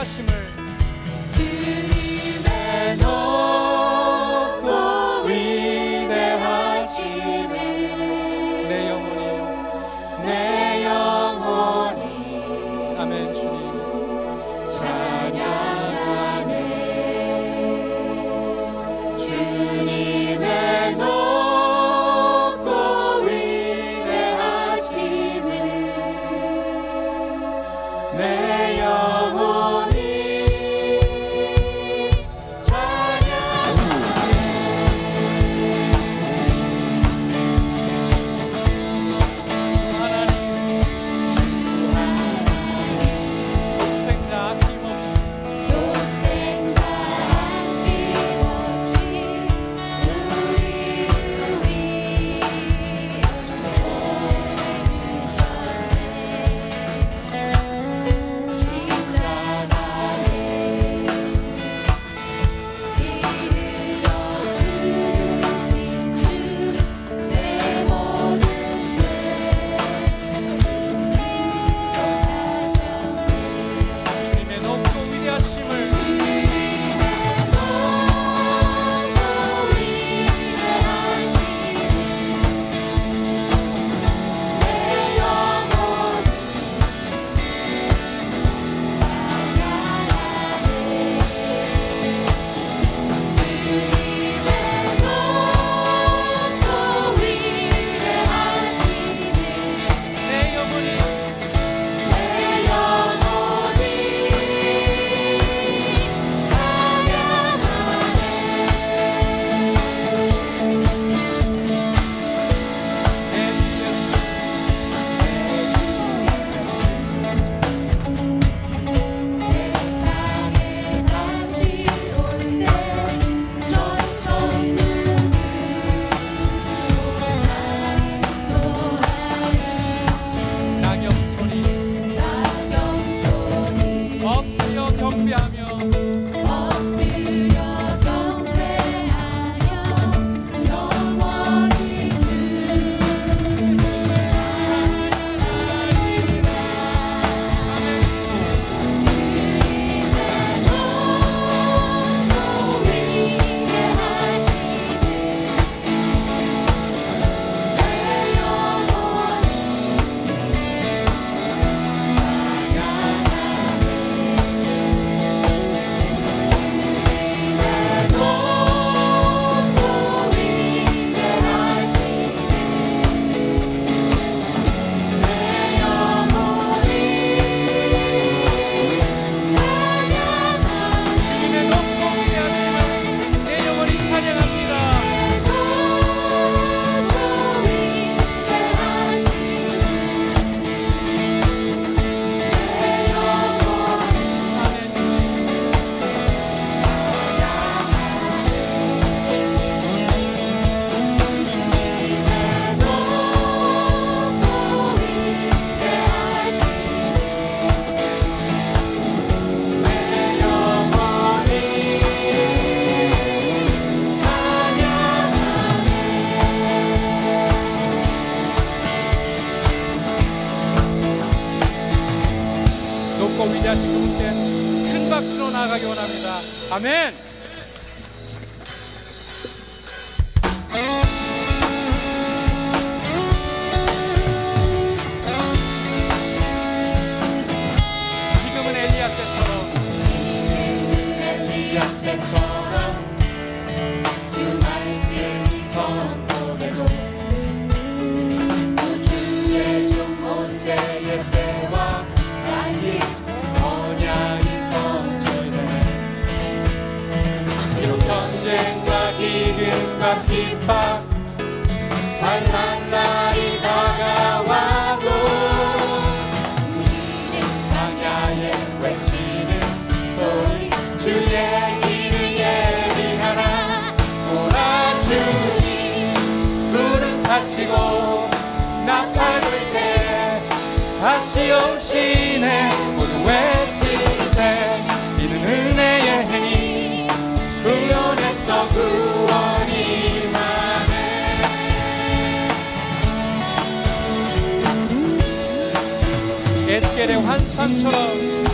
하심을 나가기 원합니다. 아멘. 다시 오시네. 모두 외치세. 이는 은혜의 행위. 수연에서 구원이 만해 예수께의 환상처럼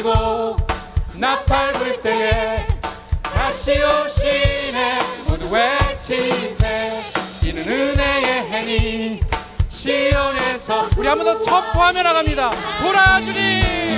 지고 나팔 불 때에 다시 오시네. 모두 외치세. 이는 은혜의 행위. 시온에서 우리 한 번 더 선포하며 나갑니다. 돌아 주님!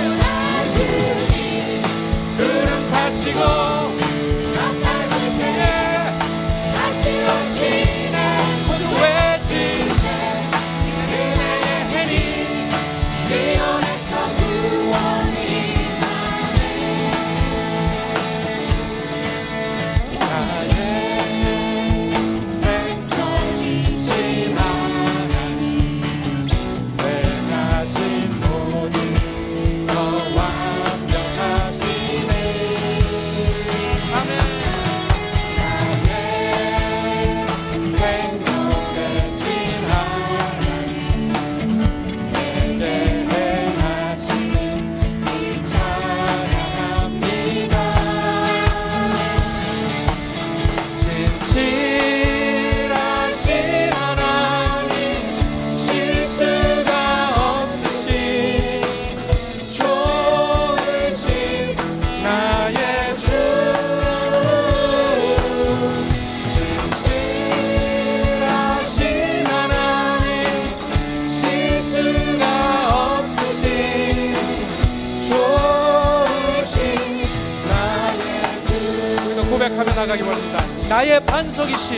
고백하며 나가기 원합니다. 나의 반석이신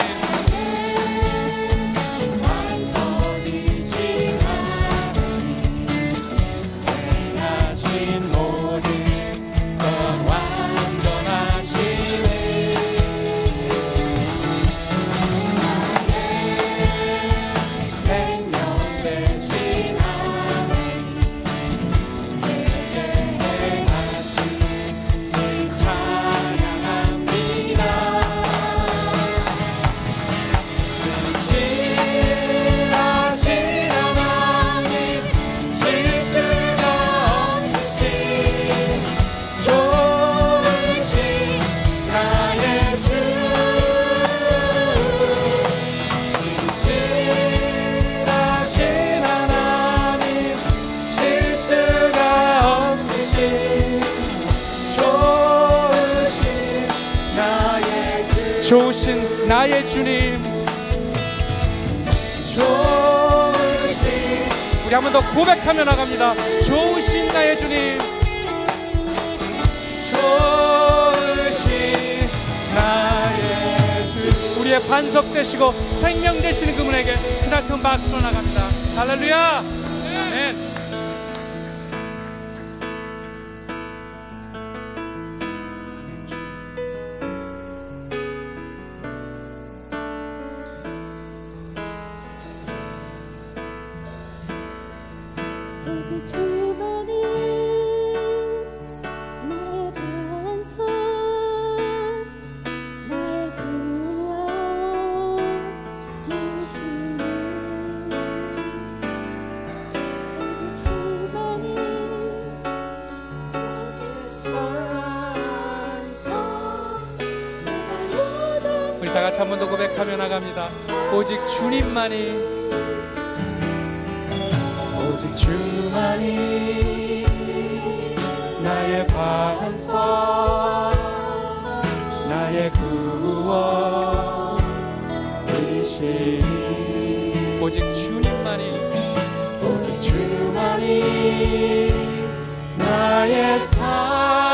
좋으신 나의 주님. 좋으신 우리 한 번 더 고백하며 나갑니다. 좋으신 나의 주님. 좋으신 나의 주 우리의 반석 되시고 생명 되시는 그분에게 크나큰 박수로 나갑니다. 할렐루야! 네. 같이 한 번 더 고백하며 나갑니다. 오직 주님만이. 오직 주만이 나의 반석 나의 구원이시니. 오직 주님만이. 오직 주만이 나의 산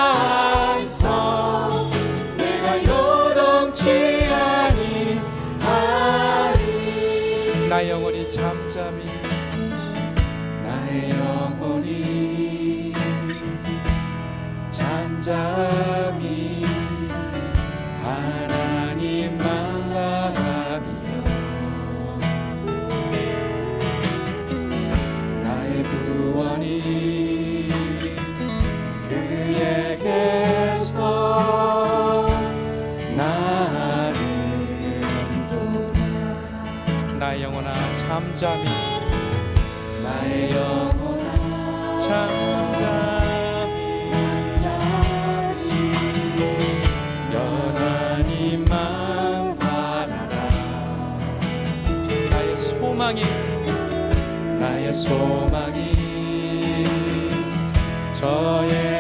영혼이 잠잠히 나의 영혼이 잠잠히 나의 영혼아 잠잠히. 나의 영혼아 잠잠히. 소망이. 나의 소망이 저에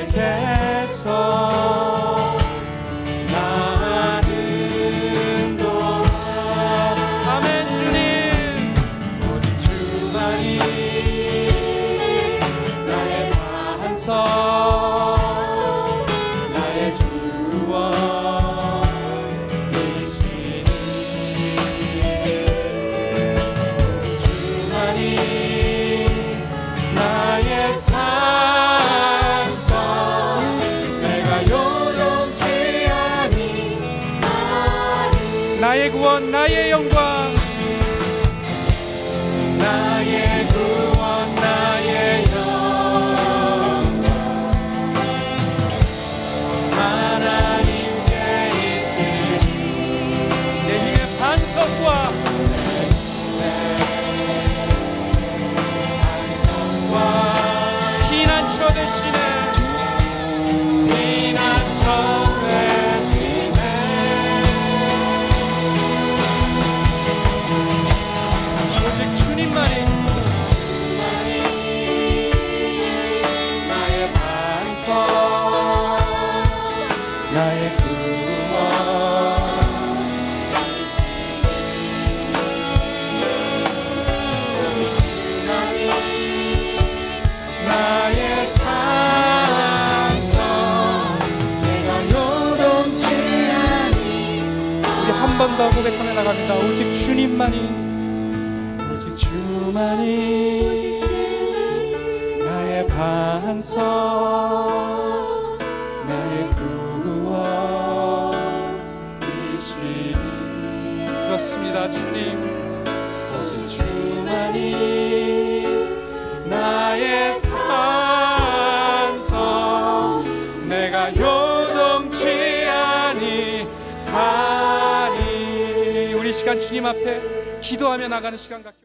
한번더 고백하며 나갑니다. 오직 주님만이. 오직 주만이 나의 반석 그렇습니다 주님. 오직 주만이 나의 산성 내가 요동치 아니하니 우리 시간 주님 앞에 기도하며 나가는 시간 같기